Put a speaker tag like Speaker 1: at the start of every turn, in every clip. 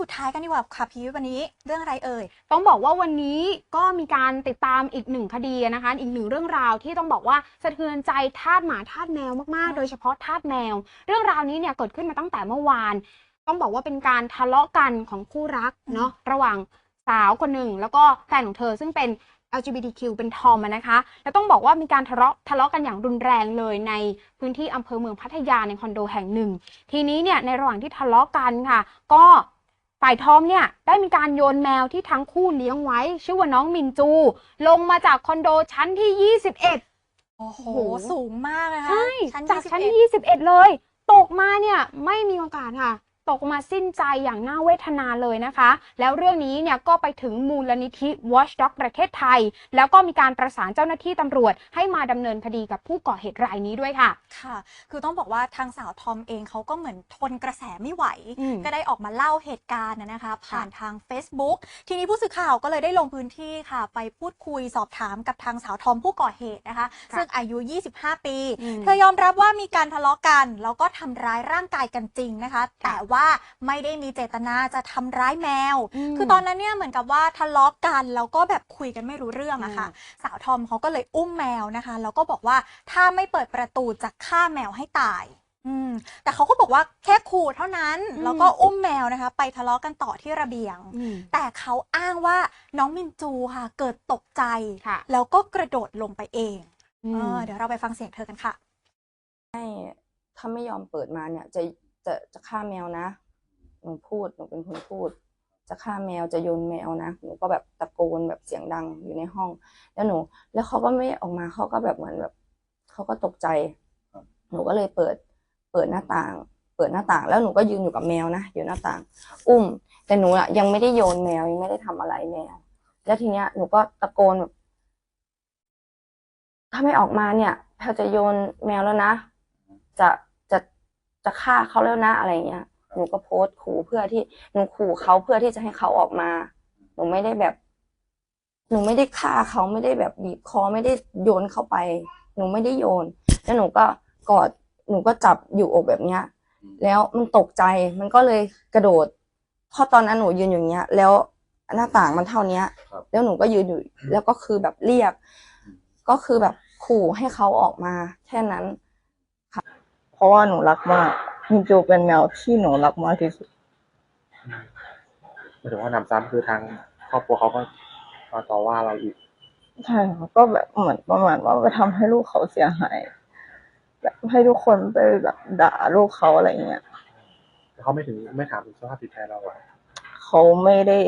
Speaker 1: สุดท้ายกันดีกว่าค่ะพีทวันนี้เรื่องอะไรเอ่ย
Speaker 2: ต้องบอกว่าวันนี้ก็มีการติดตามอีกหนึ่งคดีนะคะ อีกหนึ่งเรื่องราวที่ต้องบอกว่าสะเทือนใจทาสหมาทาสแมวมากๆ โดยเฉพาะทาสแมว เรื่องราวนี้เนี่ยเกิดขึ้นมาตั้งแต่เมื่อวาน ต้องบอกว่าเป็นการทะเลาะกันของคู่รักเนาะระหว่างสาวคนหนึ่งแล้วก็แฟนของเธอซึ่งเป็น LGBTQ เป็นทอมนะคะ แล้วต้องบอกว่ามีการทะเลาะทะเลาะกันอย่างรุนแรงเลยในพื้นที่อำเภอเมืองพัทยาในคอนโดแห่งหนึ่ง ทีนี้เนี่ยในระหว่างที่ทะเลาะกันค่ะ ก็ ฝ่ายทอมเนี่ยได้มีการโยนแมวที่ทั้งคู่เลี้ยงไว้ ชื่อว่าน้องมินจู ลงมาจากคอนโดชั้นที่ 21
Speaker 1: โอ้โห
Speaker 2: โอ้โห
Speaker 1: สูงมากเลยค่ะ
Speaker 2: ใช่
Speaker 1: ชั้น
Speaker 2: จากชั้น
Speaker 1: 21
Speaker 2: ที่ 21 เลย ตกมาเนี่ยไม่มีโอกาสค่ะ ตกมาสิ้นใจอย่างน่าเวทนาเลยนะคะ แล้วเรื่องนี้เนี่ยก็ไปถึงมูลนิธิ Watchdog ประเทศไทย แล้วก็มีการประสานเจ้าหน้าที่ตำรวจ ให้มาดำเนินคดีกับผู้ก่อเหตุรายนี้ด้วยค่ะ
Speaker 1: ค่ะ คือต้องบอกว่าทางสาวทอมเองเขาก็เหมือนทนกระแสไม่ไหว
Speaker 2: อืม
Speaker 1: ก็ได้ออกมาเล่าเหตุการณ์นะนะคะ ผ่านทาง Facebook ทีนี้ผู้สื่อข่าวก็เลยได้ลงพื้นที่ค่ะ ไปพูดคุยสอบถามกับทางสาวทอมผู้ก่อเหตุนะคะ
Speaker 2: ค่ะ
Speaker 1: ซึ่งอายุ 25 ปี
Speaker 2: อืม
Speaker 1: เธอยอมรับว่ามีการทะเลาะกันแล้วก็ทำร้ายร่างกายกันจริงนะคะ แต่ว่าไม่ได้มีเจตนาจะทำร้ายแมว
Speaker 2: ม
Speaker 1: คือตอนนั้นเนี่ยเหมือนกับว่าทะเลาะกันแล้วก็แบบคุยกันไม่รู้เรื่องอะค่ะ
Speaker 2: อืม
Speaker 1: สาวทอมเขาก็เลยอุ้มแมวนะคะแล้วก็บอกว่าถ้าไม่เปิดประตูจะฆ่าแมวให้ตาย อืม แต่เขาก็บอกว่าแค่ขู่เท่านั้น
Speaker 2: อืม
Speaker 1: แล้วก็อุ้มแมวนะคะ ไปทะเลาะกันต่อที่ระเบียง
Speaker 2: อืม
Speaker 1: แต่เขาอ้างว่าน้องมินจูค่ะ เกิดตกใจ
Speaker 2: ค่ะ
Speaker 1: แล้วก็กระโดดลงไปเอง
Speaker 2: อืม
Speaker 1: เออเดี๋ยวเราไปฟังเสียงเธอกันค่ะ
Speaker 3: ให้ถ้าไม่ยอมเปิดมาเนี่ยจะ จะจะฆ่าแมวนะ หนูพูดหนูเป็นคนพูด จะฆ่าแมวจะโยนแมวนะหนูก็แบบตะโกนแบบเสียงดังอยู่ในห้อง แล้วหนู แล้วเขาก็ไม่ออกมาเขาก็แบบเหมือนแบบเขาก็ตกใจ หนูก็เลยเปิด เปิดหน้าต่าง เปิดหน้าต่าง แล้วหนูก็ยืนอยู่กับแมวนะอยู่หน้าต่าง อุ้ม แต่หนูอะยังไม่ได้โยนแมวยังไม่ได้ทำอะไรแมวแล้วทีเนี้ยหนูก็ตะโกนแบบถ้าไม่ออกมาเนี่ยแพลจะโยนแมวแล้วนะ จะ จะจะฆ่าเขาแล้วนะอะไรเงี้ยหนูก็โพสต์ขู่เพื่อที่หนูขู่เขาเพื่อที่จะให้เขาออกมา หนูไม่ได้แบบ หนูไม่ได้ฆ่าเขาไม่ได้แบบบีบคอไม่ได้โยนเข้าไป หนูไม่ได้โยน แล้วหนูก็กอดหนูก็จับอยู่อกแบบเนี้ย แล้วมันตกใจมันก็เลยกระโดดเพราะตอนนั้นหนูยืนอยู่อย่างเงี้ย แล้วหน้าต่างมันเท่าเนี้ย
Speaker 4: ครับ
Speaker 3: แล้วหนูก็ยืนอยู่ แล้วก็คือแบบเรียก ก็คือแบบขู่ให้เขาออกมา แค่นั้น
Speaker 5: เพราะว่าหนูรักมากมินจูเป็นแมวที่หนูรักมากที่สุด
Speaker 4: หมายถึงว่านำซ้ำคือทางครอบครัวเขาก็มาต่อว่าเราอีก
Speaker 5: ใช่ค่ะก็แบบเหมือนประมาณว่าไปทำให้ลูกเขาเสียหายแบบให้ทุกคนไปแบบด่าลูกเขาอะไรเงี้ย
Speaker 4: แต่เขาไม่ถึงไม่ถามถึงสภาพจิตใจเราอะ
Speaker 5: เขาไม่ได้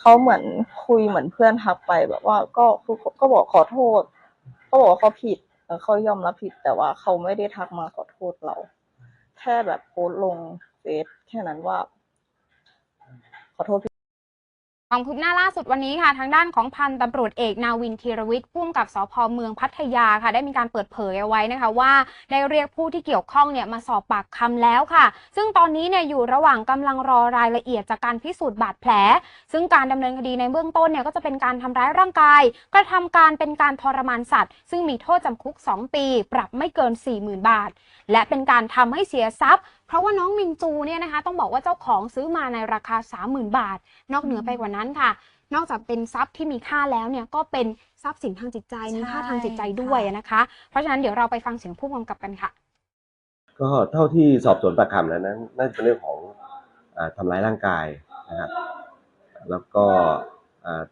Speaker 5: เขาเหมือนคุยเหมือนเพื่อนทักไปแบบว่าก็คือก็บอกขอโทษ ก็บอกว่าเขาผิดแล้ว เขายอมรับผิดแต่ว่าเขาไม่ได้ทักมาขอโทษเรา แค่แบบโพสต์ลงเฟซแค่นั้นว่า ขอโทษ
Speaker 2: ความคืบหน้าล่าสุดวันนี้ค่ะทางด้านของพันตำรวจเอกนาวินธีรวิทย์ผู้กำกับสพเมืองพัทยาค่ะ ได้มีการเปิดเผยเอาไว้นะคะว่าได้เรียกผู้ที่เกี่ยวข้องเนี่ยมาสอบปากคำแล้วค่ะ ซึ่งตอนนี้เนี่ยอยู่ระหว่างกำลังรอรายละเอียดจากการพิสูจน์บาดแผล ซึ่งการดำเนินคดีในเบื้องต้นเนี่ยก็จะเป็นการทำร้ายร่างกาย กระทำการเป็นการทรมานสัตว์ ซึ่งมีโทษจำคุก 2 ปี ปรับไม่เกิน 40,000 บาท และเป็นการทำให้เสียทรัพย์ เพราะว่าน้องมินจูเนี่ยนะคะต้องบอกว่าเจ้าของซื้อมาในราคา 30,000 บาท นอกเหนือไปกว่านั้นค่ะ นอกจากเป็นทรัพย์ที่มีค่าแล้วเนี่ยก็เป็นทรัพย์สินทางจิตใจมีค่าทางจิตใจด้วยนะคะ เพราะฉะนั้นเดี๋ยวเราไปฟังเสียงผู้กำกับกันค่ะ
Speaker 6: ก็เท่าที่สอบสวนปากคำแล้วนั้นน่าจะเป็นเรื่องของอทำร้ายร่างกายนะครับ แล้วก็อ่า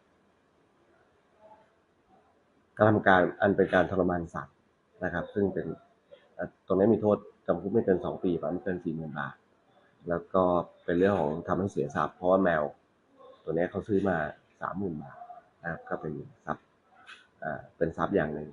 Speaker 6: กระทำการอันเป็นการทรมานสัตว์นะครับ ซึ่งเป็นตรงนี้มีโทษ จำคุกไม่เกินสองปีปรับไม่เกินสี่หมื่นบาท แล้วก็เป็นเรื่องของทำให้เสียทรัพย์เพราะว่าแมว ตัวนี้เขาซื้อมาสามหมื่นบาทนะครับก็เป็นทรัพย์อ่าเป็นทรัพย์อย่างหนึ่ง